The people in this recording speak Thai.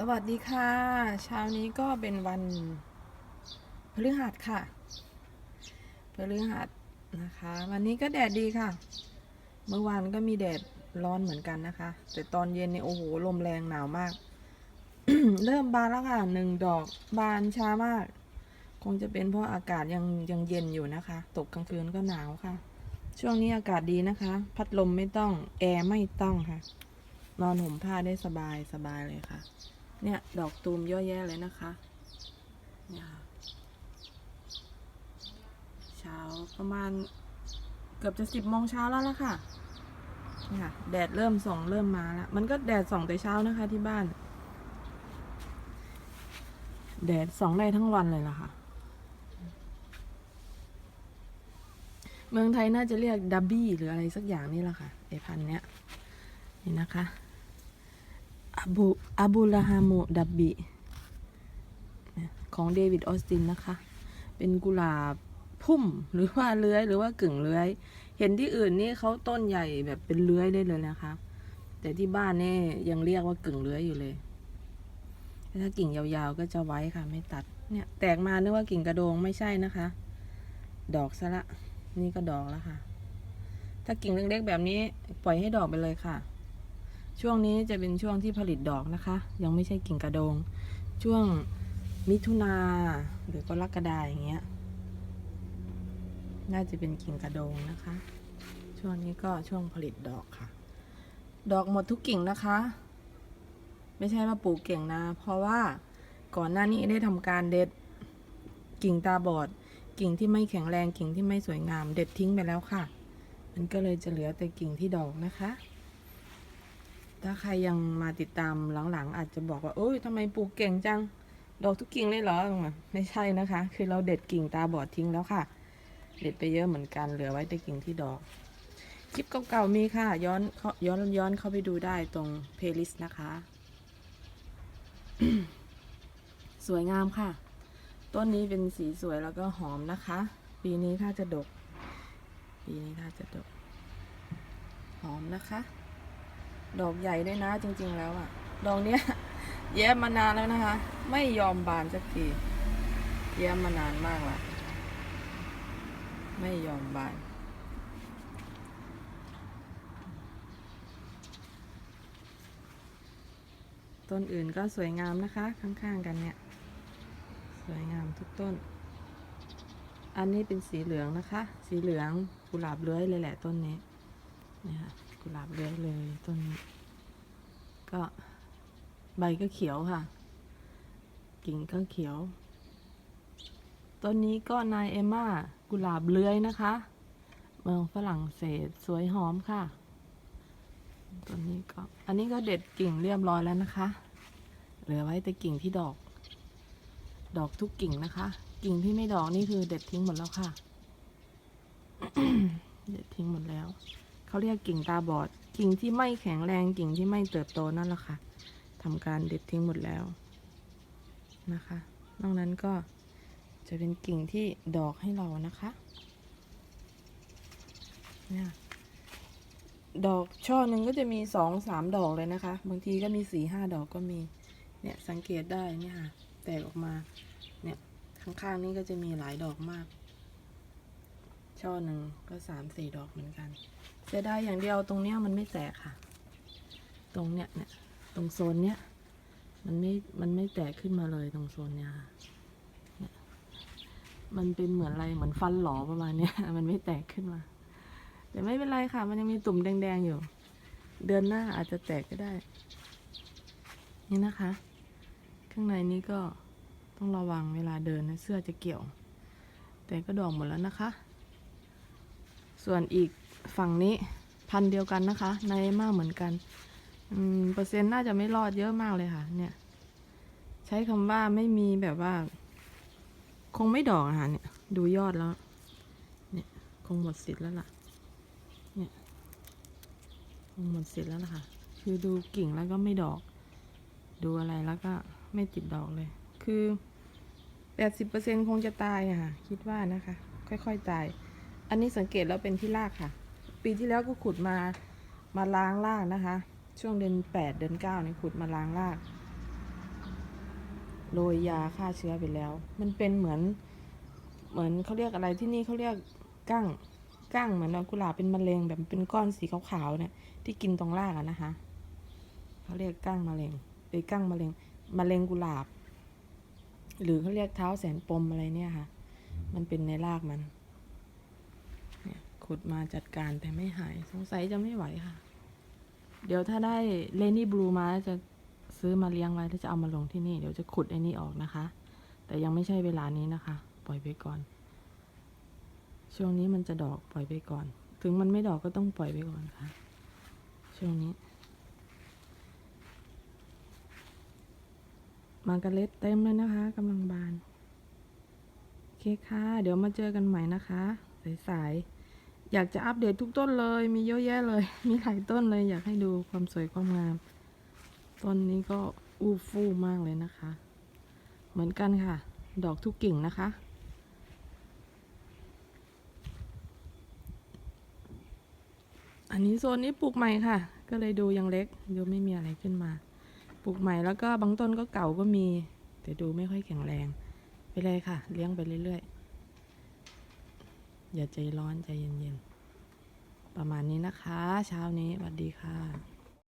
สวัสดีค่ะ เช้านี้ก็เป็นวันพฤหัสค่ะพฤหัสนะคะ วันนี้ก็แดดดีค่ะ เมื่อวานก็มีแดดร้อนเหมือนกันนะคะ แต่ตอนเย็นนี่โอ้โหลมแรงหนาวมาก เริ่มบานแล้วค่ะหนึ่งดอกบานช้ามาก คงจะเป็นเพราะอากาศยังยังเย็นอยู่นะคะ ตกกลางคืนก็หนาวค่ะ ช่วงนี้อากาศดีนะคะ พัดลมไม่ต้องแอร์ไม่ต้องค่ะนอนห่มผ้าได้สบายสบายเลยค่ะ เนี่ยดอกตูมเยอะแยะเลยนะคะเนี่ยค่ะเช้าประมาณเกือบจะสิบโมงเช้าแล้วล่ะค่ะเนี่ยค่ะ แดดเริ่มส่องเริ่มมาแล้ว มันก็แดดส่องแต่เช้านะคะที่บ้าน แดดส่องได้ทั้งวันเลยล่ะค่ะ เมืองไทยน่าจะเรียกดับบี้หรืออะไรสักอย่างนี่แหละค่ะไอพันเนี้ยนี่นะคะ บูอาบูลาฮามูดับบิของเดวิดออสตินนะคะ เป็นกุหลาบพุ่มหรือว่าเลื้อยหรือว่ากึ่งเลื้อย เห็นที่อื่นนี่เขาต้นใหญ่แบบเป็นเลื้อยได้เลยนะคะ แต่ที่บ้านนี่ยังเรียกว่ากึ่งเลื้อยอยู่เลย ถ้ากิ่งยาวๆก็จะไว้ค่ะ ไม่ตัด เนี่ยแตกมานึกว่ากิ่งกระโดงไม่ใช่นะคะ ดอกซะละ นี่ก็ดอกแล้วค่ะ ถ้ากิ่งเล็กๆแบบนี้ปล่อยให้ดอกไปเลยค่ะ ช่วงนี้จะเป็นช่วงที่ผลิตดอกนะคะ ยังไม่ใช่กิ่งกระโดง ช่วงมิถุนาหรือกรกฎาอย่างเงี้ย น่าจะเป็นกิ่งกระโดงนะคะ ช่วงนี้ก็ช่วงผลิตดอกค่ะ ดอกหมดทุกกิ่งนะคะ ไม่ใช่ว่าปลูกเก่งนะ เพราะว่าก่อนหน้านี้ได้ทำการเด็ดกิ่งตาบอด กิ่งที่ไม่แข็งแรงกิ่งที่ไม่สวยงาม เด็ดทิ้งไปแล้วค่ะ มันก็เลยจะเหลือแต่กิ่งที่ดอกนะคะ ถ้าใครยังมาติดตามหลังๆ อาจจะบอกว่าโอ้ยทำไมปลูกเก่งจัง ดอกทุกกิ่งเลยเหรอไม่ใช่นะคะ คือเราเด็ดกิ่งตาบอดทิ้งแล้วค่ะ เด็ดไปเยอะเหมือนกันเหลือไว้แต่กิ่งที่ดอก คลิปเก่าๆมีค่ะ ย้อนเย้อนย้อนเข้าไปดูได้ตรงเพลย์ลิสต์นะคะ สวยงามค่ะ ต้นนี้เป็นสีสวยแล้วก็หอมนะคะ ปีนี้ถ้าจะดก ปีนี้ถ้าจะดก หอมนะคะ ดอกใหญ่ด้วยนะจริง ๆ แล้วอะ่ะดอกเนี้ย แย้มมานานแล้วนะคะ ไม่ยอมบานสักที แย้มมานานมากละไม่ยอมบานต้นอื่นก็สวยงามนะคะ ข้างๆกันเนี่ย สวยงามทุกต้น อันนี้เป็นสีเหลืองนะคะ สีเหลืองกุหลาบเลื้อยเลยแหละต้นนี้เนี่ยค่ะ กุหลาบเลื้อยเลยต้นนี้ก็ใบก็เขียวค่ะ กิ่งก็เขียว ต้นนี้ก็นายเอมมากุหลาบเลื้อยนะคะ เมืองฝรั่งเศสสวยหอมค่ะต้นนี้ก็อันนี้ก็เด็ดกิ่งเรียบร้อยแล้วนะคะ เหลือไว้แต่กิ่งที่ดอก ดอกทุกกิ่งนะคะ กิ่งที่ไม่ดอกนี่คือเด็ดทิ้งหมดแล้วค่ะ เด็ดทิ้งหมดแล้ว เขาเรียกกิ่งตาบอด กิ่งที่ไม่แข็งแรงกิ่งที่ไม่เติบโตนั่นแหละค่ะทำการเด็ดทิ้งหมดแล้วนะคะ นอกนั้นก็จะเป็นกิ่งที่ดอกให้เรานะคะเนี่ยดอกช่อหนึ่งก็จะมีสองสามดอกเลยนะคะ บางทีก็มีสี่ห้าดอกก็มี เนี่ยสังเกตได้เนี่ยค่ะ แตกออกมา เนี่ยข้างๆนี่ก็จะมีหลายดอกมาก ช่อหนึ่งก็สามสี่ดอกเหมือนกันเสียดายอย่างเดียวตรงเนี้ยมันไม่แตกค่ะ ตรงเนี้ยเนี่ยตรงโซนเนี้ยมันไม่ มันไม่แตกขึ้นมาเลยตรงโซนเนี้ยค่ะเนี่ยมันเป็นเหมือนอะไรเหมือนฟันหลอประมาณเนี้ยมันไม่แตกขึ้นมา แต่ไม่เป็นไรค่ะ มันยังมีตุ่มแดงๆอยู่ เดือนหน้าอาจจะแตกก็ได้ นี่นะคะ ข้างในนี้ก็ต้องระวังเวลาเดินนะเสื้อจะเกี่ยว แต่ก็ดอกหมดแล้วนะคะ ส่วนอีกฝั่งนี้พันเดียวกันนะคะ ในมากเหมือนกันอืมเปอร์เซ็นต์น่าจะไม่รอดเยอะมากเลยค่ะ เนี่ย ใช้คำว่าไม่มีแบบว่า คงไม่ดอกอะค่ะเนี่ย ดูยอดแล้ว เนี่ยคงหมดสิทธิ์แล้วล่ะ เนี่ยคงหมดสิทธิ์แล้วล่ะค่ะ คือดูกิ่งแล้วก็ไม่ดอก ดูอะไรแล้วก็ไม่ติดดอกเลย คือแปดสิบเปอร์เซ็นคงจะตายอะค่ะ คิดว่านะคะ ค่อยๆตาย อันนี้สังเกตแล้วเป็นที่รากค่ะ ปีที่แล้วก็ขุดมามาล้างรากนะคะ ช่วงเดือนแปดเดือนเก้านี่ขุดมาล้างรากโรยยาฆ่าเชื้อไปแล้ว มันเป็นเหมือน เหมือนเขาเรียกอะไรที่นี่เขาเรียกก้างก้างเหมือนดอกกุหลาบเป็นมะเร็งแบบเป็นก้อนสีขาวๆเนี่ย ที่กินตรงรากอะนะคะเขาเรียกก้างมะเร็งไอ้ยก้างมะเร็งมะเร็งกุหลาบ หรือเขาเรียกเท้าแสนปมอะไรเนี่ยค่ะ มันเป็นในรากมัน ขุดมาจัดการแต่ไม่หายสงสัยจะไม่ไหวค่ะ เดี๋ยวถ้าได้เลนี่บลูมาจะซื้อมาเลี้ยงไว้แล้วจะเอามาลงที่นี่เดี๋ยวจะขุดไอ้นี่ออกนะคะ แต่ยังไม่ใช่เวลานี้นะคะ ปล่อยไปก่อน ช่วงนี้มันจะดอกปล่อยไปก่อน ถึงมันไม่ดอกก็ต้องปล่อยไปก่อนค่ะ ช่วงนี้มาร์กาเร็ตเต็มเลยนะคะกำลังบาน โอเคค่ะ เดี๋ยวมาเจอกันใหม่นะคะ สายๆ อยากจะอัปเดตทุกต้นเลย มีเยอะแยะเลย มีหลายต้นเลย อยากให้ดูความสวยความงาม ต้นนี้ก็อู้ฟู่มากเลยนะคะ เหมือนกันค่ะ ดอกทุกกิ่งนะคะ อันนี้โซนนี้ปลูกใหม่ค่ะ ก็เลยดูยังเล็ก ดูไม่มีอะไรขึ้นมา ปลูกใหม่แล้วก็บางต้นก็เก่าก็มี แต่ดูไม่ค่อยแข็งแรง ไปเลยค่ะ เลี้ยงไปเรื่อยๆ อย่าใจร้อนใจเย็นๆ ประมาณนี้นะคะ เช้านี้สวัสดีค่ะ